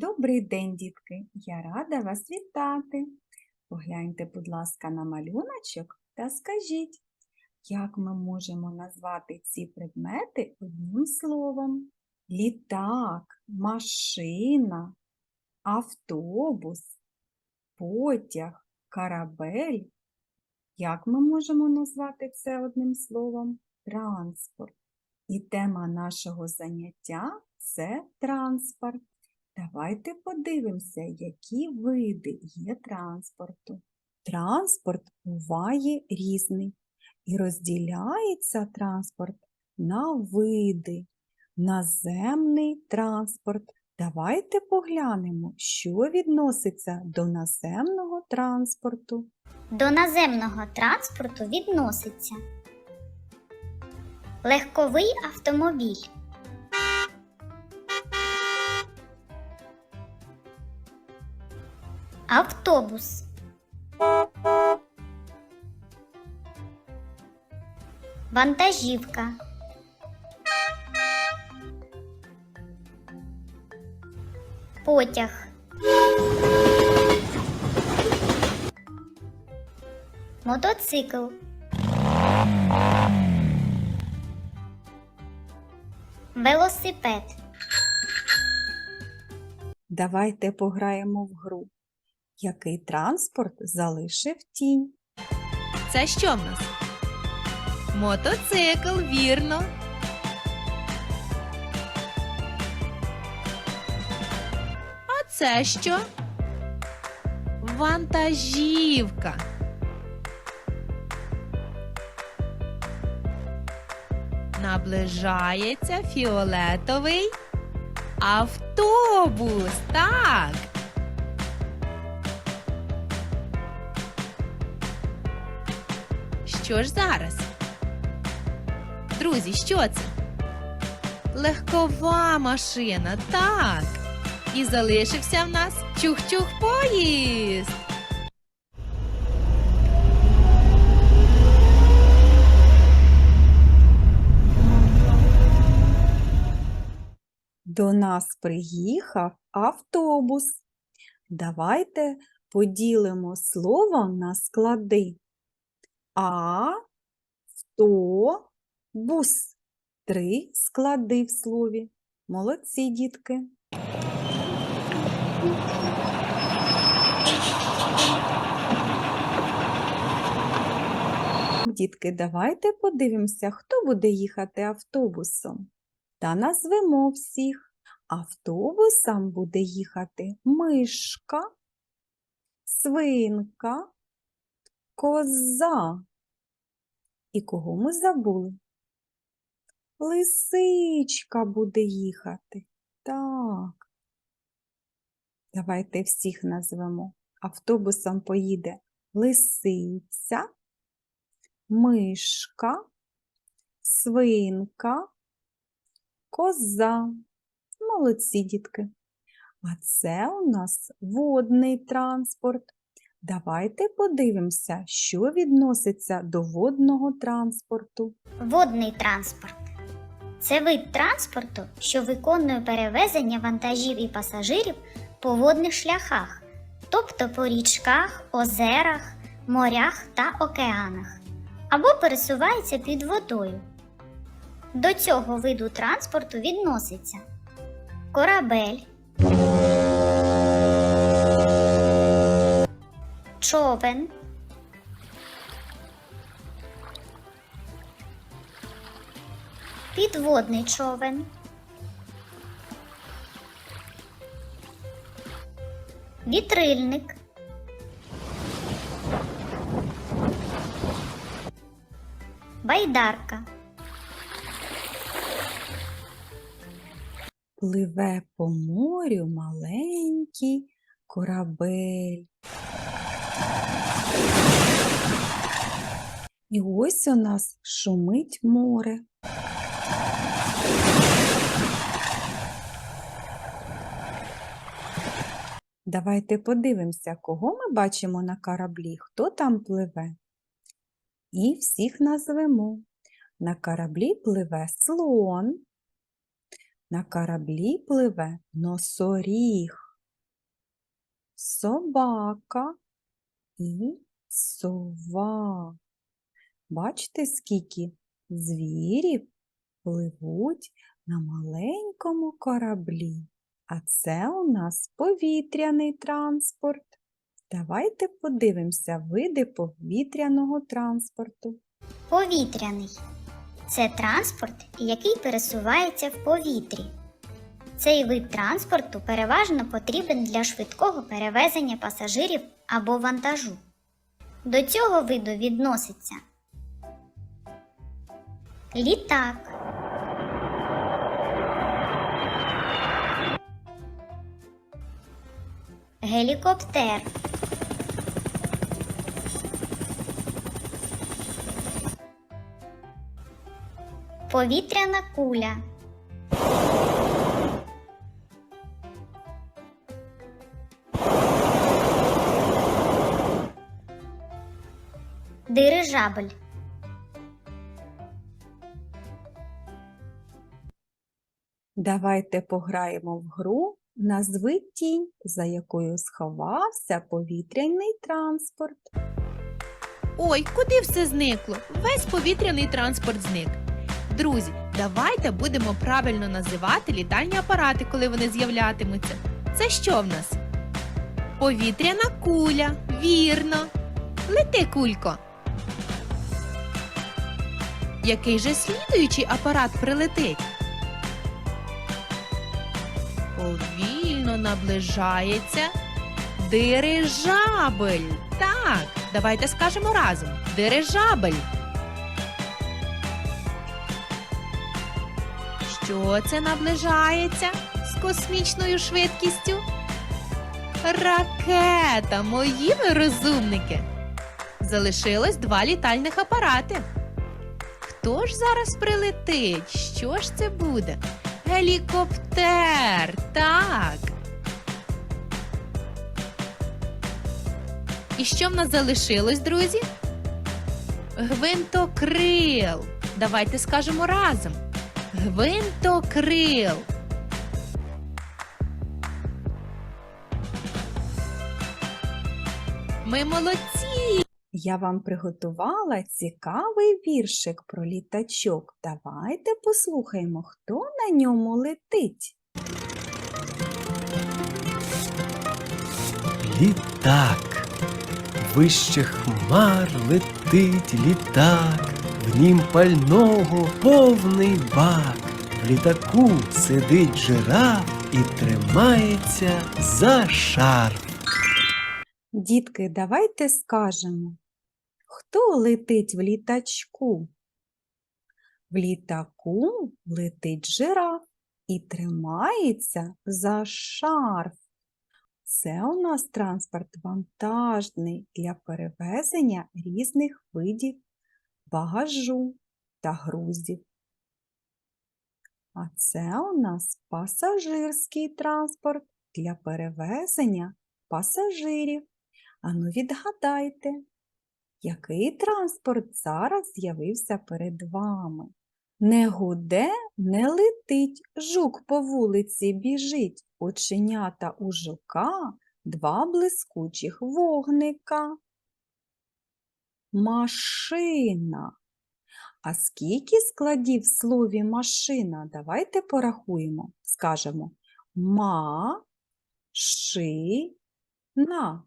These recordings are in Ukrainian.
Добрий день, дітки! Я рада вас вітати. Погляньте, будь ласка, на малюночок та скажіть, як ми можемо назвати ці предмети одним словом? Літак, машина, автобус, потяг, корабель. Як ми можемо назвати це одним словом? Транспорт. І тема нашого заняття це транспорт. Давайте подивимося, які види є транспорту. Транспорт буває різний і розділяється транспорт на види. Наземний транспорт. Давайте поглянемо, що відноситься до наземного транспорту. До наземного транспорту відноситься легковий автомобіль, автобус, вантажівка, потяг, мотоцикл, велосипед, Давайте пограємо в гру. Який транспорт залишив тінь? Це що в нас? Мотоцикл, вірно. А це що? Вантажівка. Наближається фіолетовий автобус. Так. Що ж зараз? Друзі, що це? Легкова машина, так. І залишився в нас чух-чух поїзд. До нас приїхав автобус. Давайте поділимо слово на склади. А-то-бус. Три склади в слові. Молодці, дітки. Дітки, давайте подивимося, хто буде їхати автобусом. Та назвемо всіх. Автобусом буде їхати мишка, свинка, коза. І кого ми забули? Лисичка буде їхати. Так. Давайте всіх назвемо. Автобусом поїде лисиця, мишка, свинка, коза. Молодці, дітки. А це у нас водний транспорт. Давайте подивимося, що відноситься до водного транспорту. Водний транспорт. Це вид транспорту, що виконує перевезення вантажів і пасажирів по водних шляхах, тобто по річках, озерах, морях та океанах, або пересувається під водою. До цього виду транспорту відноситься корабель, човен, підводний човен, вітрильник, байдарка, Пливе по морю маленький корабель. І ось у нас шумить море. Давайте подивимося, кого ми бачимо на кораблі, хто там пливе. І всіх назвемо. На кораблі пливе слон, на кораблі пливе носоріг, собака і сова. Бачите, скільки звірів пливуть на маленькому кораблі. А це у нас повітряний транспорт. Давайте подивимося види повітряного транспорту. Повітряний це транспорт, який пересувається в повітрі. Цей вид транспорту переважно потрібен для швидкого перевезення пасажирів або вантажу. До цього виду відноситься літак, гелікоптер, повітряна куля. Дирижабль. Давайте пограємо в гру Назви тінь, за якою сховався повітряний транспорт. Ой, куди все зникло? Весь повітряний транспорт зник. Друзі, давайте будемо правильно називати літальні апарати, коли вони з'являтимуться. Це що в нас? Повітряна куля. Вірно. Лети, кулько. Який же слідуючий апарат прилетить? Повільно наближається дирижабель. Так, давайте скажемо разом. Дирижабель. Що це наближається з космічною швидкістю? Ракета, мої ви розумники. Залишилось два літальних апарати. Хто ж зараз прилетить? Що ж це буде? Гелікоптер. Так. І що в нас залишилось, друзі? Гвинтокрил. Давайте скажемо разом. Гвинтокрил. Ми молодці. Я вам приготувала цікавий віршик про літачок. Давайте послухаємо, хто на ньому летить. Літак. Вище хмар летить літак, в нім пального повний бак. В літаку сидить жираф і тримається за шарф. Дітки, давайте скажемо, хто летить в літачку? В літаку летить жираф і тримається за шарф. Це у нас транспорт вантажний для перевезення різних видів багажу та грузів. А це у нас пасажирський транспорт для перевезення пасажирів. Ану відгадайте, який транспорт зараз з'явився перед вами? Не гуде, не летить, жук по вулиці біжить, оченята у жука, два блискучих вогника. Машина. А скільки складів в слові машина? Давайте порахуємо. Скажемо ма, ши, на.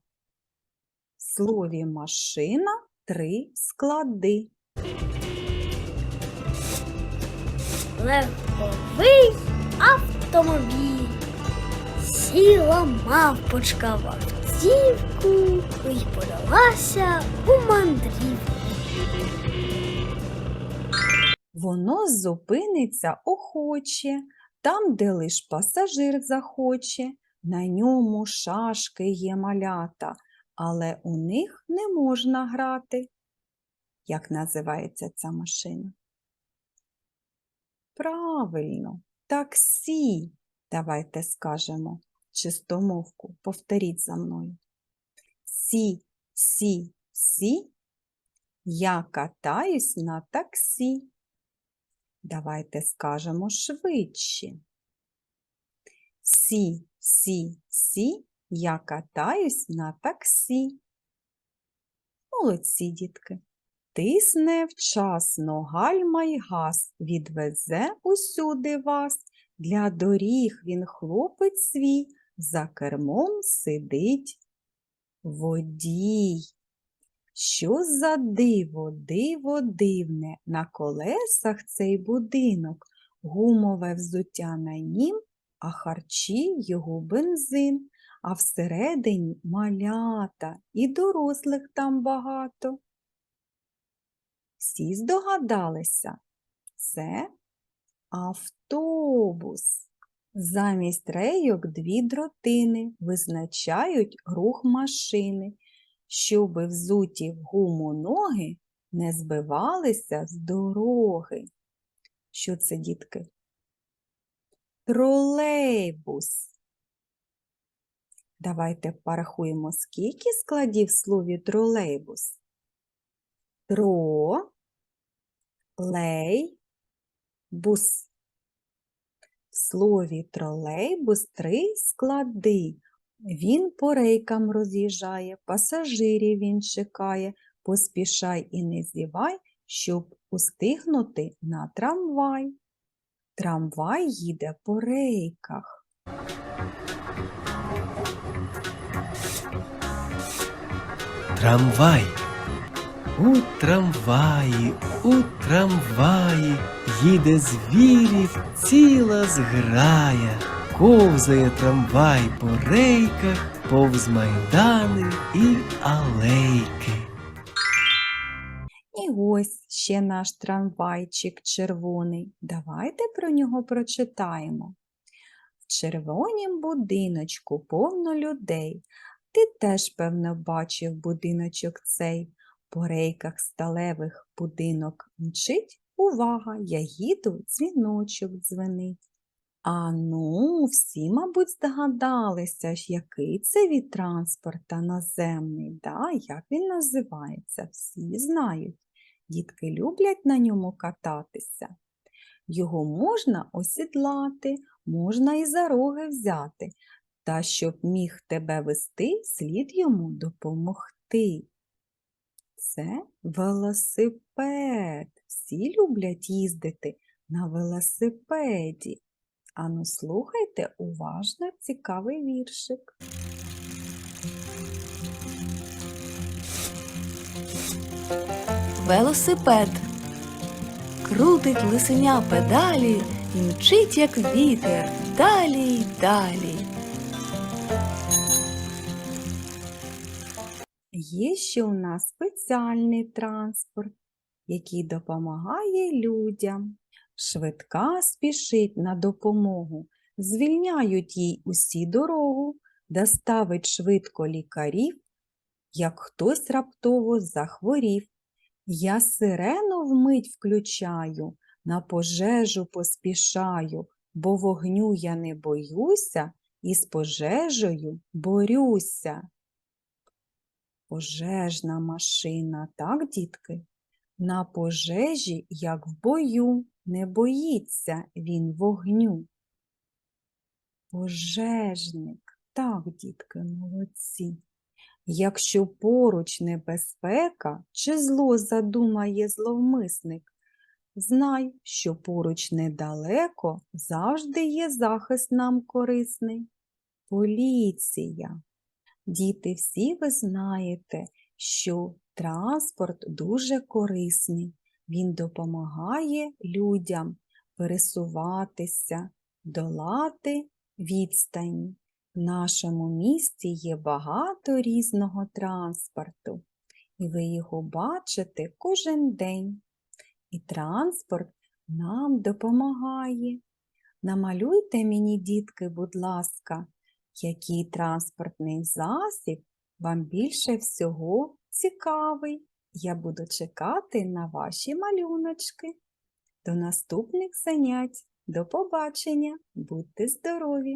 В слові машина три склади. Легковий автомобіль. Сіла мавпочка в автівку і подалася у мандрівку. Воно зупиниться охоче, там, де лиш пасажир захоче, на ньому шашки є малята, але у них не можна грати. Як називається ця машина? Правильно, таксі. Давайте скажемо чистомовку. Повторіть за мною. Сі, сі, сі. Я катаюсь на таксі. Давайте скажемо швидше. Сі, сі, сі, я катаюсь на таксі. Молодці, дітки. Тисне вчасно гальма й газ, відвезе усюди вас. Для доріг він хлопець свій, за кермом сидить водій. Що за диво, диво дивне, на колесах цей будинок, гумове взуття на нім, а харчі його бензин, а всередині малята і дорослих там багато. Всі здогадалися, це автобус. Замість рейок дві дротини визначають рух машини, щоби взуті в гуму ноги не збивалися з дороги. Що це, дітки? Тролейбус. Давайте порахуємо, скільки складів в слові тролейбус. Тро, лей, бус. В слові тролейбус три склади. Він по рейкам роз'їжджає, пасажирів він чекає, поспішай і не зівай, щоб устигнути на трамвай. Трамвай їде по рейках. Трамвай. У трамваї, у трамваї їде звірів ціла зграя. Ковзає трамвай по рейках, повз майдани і алейки. І ось ще наш трамвайчик червоний. Давайте про нього прочитаємо. В червонім будиночку повно людей. Ти теж, певно, бачив будиночок цей. По рейках сталевих будинок мчить. Увага, я їду, дзвіночок дзвенить. А ну, всі, мабуть, здогадалися, який це від транспорта наземний, да? як він називається, всі знають. Дітки люблять на ньому кататися. Його можна осідлати, можна і за роги взяти, та щоб міг тебе вести, слід йому допомогти. Це велосипед. Всі люблять їздити на велосипеді. Ану, слухайте уважно цікавий віршик. Велосипед. Крутить лисеня педалі і мчить, як вітер, далі й далі. Є ще у нас спеціальний транспорт, який допомагає людям. Швидка спішить на допомогу, звільняють їй усі дорогу, доставить швидко лікарів, як хтось раптово захворів. Я сирену вмить включаю, на пожежу поспішаю, бо вогню я не боюся і з пожежею борюся. Пожежна машина, так, дітки? На пожежі, як в бою, не боїться він вогню. Пожежник, так, дітки, молодці. Якщо поруч небезпека чи зло задумає зловмисник, знай, що поруч недалеко завжди є захист нам корисний. Поліція. Діти, всі ви знаєте, що транспорт дуже корисний. Він допомагає людям пересуватися, долати відстані. В нашому місті є багато різного транспорту, і ви його бачите кожен день. І транспорт нам допомагає. Намалюйте мені, дітки, будь ласка, який транспортний засіб вам більше всього цікавий. Я буду чекати на ваші малюночки. До наступних занять. До побачення! Будьте здорові!